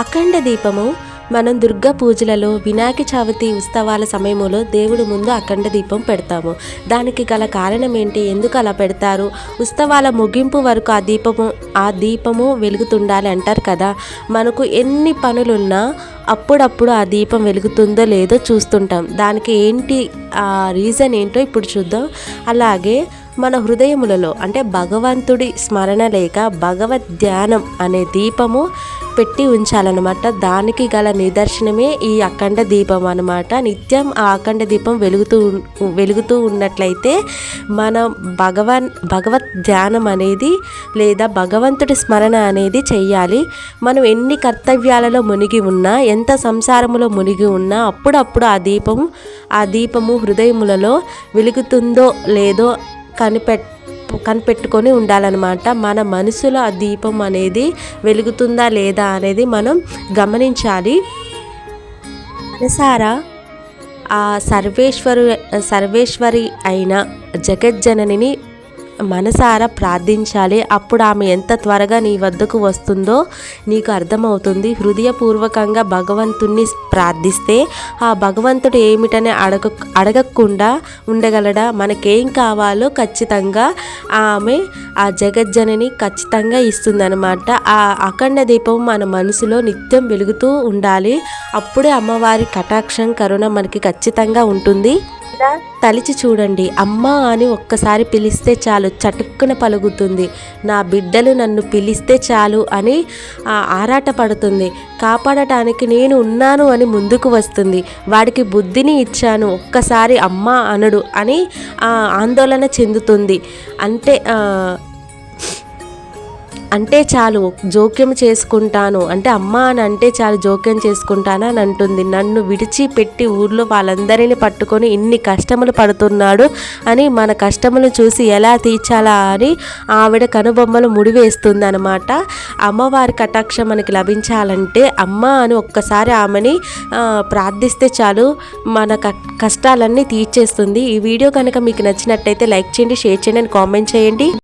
అఖండ దీపము మనం దుర్గా పూజలలో వినాయక చవితి ఉత్సవాల సమయంలో దేవుడి ముందు అఖండ దీపం పెడతాము. దానికి గల కారణం ఏంటి? ఎందుకు అలా పెడతారు? ఉత్సవాల ముగింపు వరకు ఆ దీపము ఆ దీపము వెలుగుతుండాలి అంటారు కదా. మనకు ఎన్ని పనులున్నా అప్పుడప్పుడు ఆ దీపం వెలుగుతుందో లేదో చూస్తుంటాం. దానికి ఏంటి ఆ రీజన్ ఏంటో ఇప్పుడు చూద్దాం. అలాగే మన హృదయములలో అంటే భగవంతుడి స్మరణ లేక భగవద్ ధ్యానం అనే దీపము పెట్టి ఉంచాలన్నమాట. దానికి గల నిదర్శనమే ఈ అఖండ దీపం అనమాట నిత్యం ఆ అఖండ దీపం వెలుగుతూ వెలుగుతూ ఉన్నట్లయితే మన భగవన్ భగవత్ ధ్యానం అనేది లేదా భగవంతుడి స్మరణ అనేది చెయ్యాలి. మనం ఎన్ని కర్తవ్యాలలో మునిగి ఉన్నా ఎంత సంసారములో మునిగి ఉన్నా అప్పుడప్పుడు ఆ దీపం ఆ దీపము హృదయములలో వెలుగుతుందో లేదో కనిపెట్ కనిపెట్టుకొని ఉండాలన్నమాట. మన మనసులో ఆ దీపం అనేది వెలుగుతుందా లేదా అనేది మనం గమనించాలి. మనసారా ఆ సర్వేశ్వరు సర్వేశ్వరి అయిన జగజ్జననిని మనసారా ప్రార్థించాలి. అప్పుడు ఆమె ఎంత త్వరగా నీ వద్దకు వస్తుందో నీకు అర్థమవుతుంది. హృదయపూర్వకంగా భగవంతుణ్ణి ప్రార్థిస్తే ఆ భగవంతుడు ఏమిటని అడగ అడగకుండా ఉండగలడా? మనకేం కావాలో ఖచ్చితంగా ఆమె ఆ జగజ్జనని ఖచ్చితంగా ఇస్తుందన్నమాట. ఆ అఖండ దీపం మన మనసులో నిత్యం వెలుగుతూ ఉండాలి. అప్పుడే అమ్మవారి కటాక్షం కరుణ మనకి ఖచ్చితంగా ఉంటుంది. కదా? తలిచి చూడండి. అమ్మా అని ఒక్కసారి పిలిస్తే చాలు. చటుక్కున పలుగుతుంది నా బిడ్డలు నన్ను పిలిస్తే చాలు అని ఆరాట ఆరాటపడుతుంది కాపాడటానికి నేను ఉన్నాను అని ముందుకు వస్తుంది. వాడికి బుద్ధిని ఇచ్చాను. ఒక్కసారి అమ్మా అనడు అని ఆ, ఆందోళన చెందుతుంది. అంటే అంటే చాలు జోక్యం చేసుకుంటాను. అంటే అమ్మ అని అంటే చాలు జోక్యం చేసుకుంటాను అని అంటుంది. నన్ను విడిచిపెట్టి ఊర్లో వాళ్ళందరినీ పట్టుకొని ఇన్ని కష్టములు పడుతున్నాడు అని మన కష్టములు చూసి ఎలా తీర్చాలా అని ఆవిడ కనుబొమ్మలు ముడివేస్తుంది అనమాట అమ్మవారి కటాక్షం మనకి లభించాలంటే అమ్మ అని ఒక్కసారి ఆమెని ప్రార్థిస్తే చాలు మన క- కష్టాలన్నీ తీర్చేస్తుంది. ఈ వీడియో కనుక మీకు నచ్చినట్టయితే లైక్ చేయండి షేర్ చేయండి అండ్ కామెంట్ చేయండి.